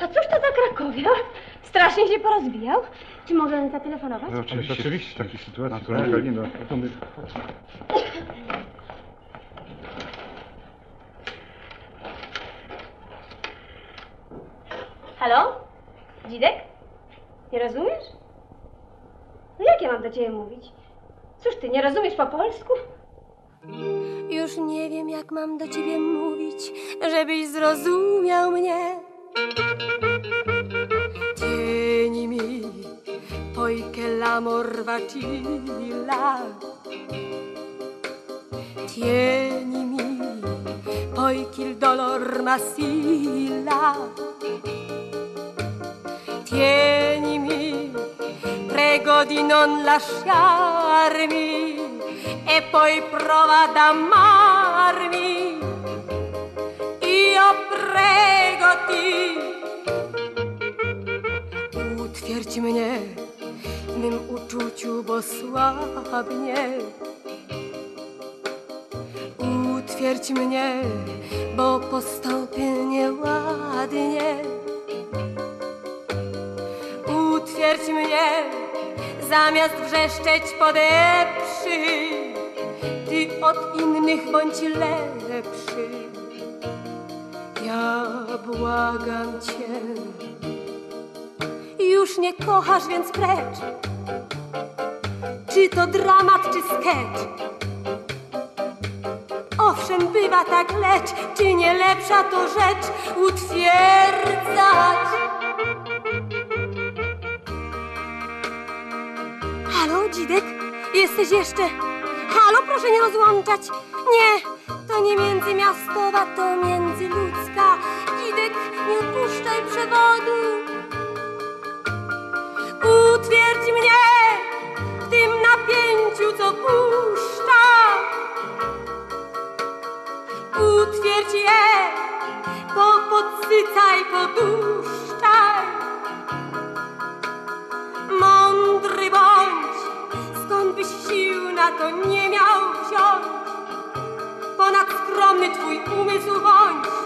A cóż to za Krakowia? Strasznie się porozbijał. Czy mogę zatelefonować? No, oczywiście, oczywiście, w takiej sytuacji, naturalnie. Kalino, to my... Halo? Dzidek? Nie rozumiesz? No jak ja mam do ciebie mówić? Cóż ty, nie rozumiesz po polsku? Już nie wiem, jak mam do ciebie mówić, żebyś zrozumiał mnie. Tieni mi, poiché l'amor vacilla. Tieni mi, poiché il dolor m'assilla. Tienimi, prego di non lasciarmi e poi prova ad amarmi. Io prego ti, utwierdź mnie w mym uczuciu, bo słabnie. Utwierdź mnie, bo postąpię nieładnie. Utwierdź mnie, zamiast wrzeszczeć podeprzy. Od innych bądź lepszy. Ja błagam cię. Już nie kochasz, więc precz. Czy to dramat, czy sketch? Owszem, bywa tak, lecz czy nie lepsza to rzecz utwierdzać? Halo, Dzidek? Jesteś jeszcze? Halo, proszę nie rozłączać. Nie, to nie międzymiastowa, to międzyludzka. Dzidek, nie odpuszczaj przewodu. Utwierdź mnie w tym napięciu, co puszcza. Utwierdź je, po podsycaj, poduszczaj. To nie miał wziąć? Ponad skromny twój umysł bądź.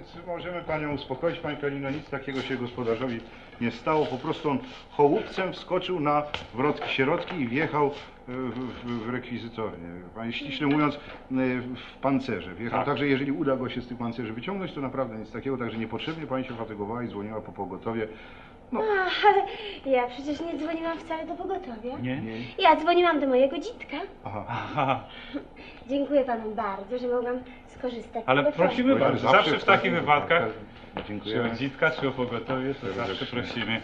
Więc możemy panią uspokoić, pani Kalino, nic takiego się gospodarzowi nie stało. Po prostu on chołupcem wskoczył na wrotki sierotki i wjechał w, w. Pani ściśle mówiąc, w pancerze wjechał. Tak. Także jeżeli uda go się z tych pancerzy wyciągnąć, to naprawdę nic takiego. Także niepotrzebnie pani się fatygowała i dzwoniła po pogotowie. No, Ach, ale ja przecież nie dzwoniłam wcale do pogotowia. Nie? nie. Ja dzwoniłam do mojego dzitka. Aha. Aha, Dziękuję panu bardzo, że mogłam skorzystać z ale telefonu. prosimy bardzo, zawsze w takich wypadkach, czy Dziękuję. o dzitka, czy o pogotowie, to zawsze prosimy.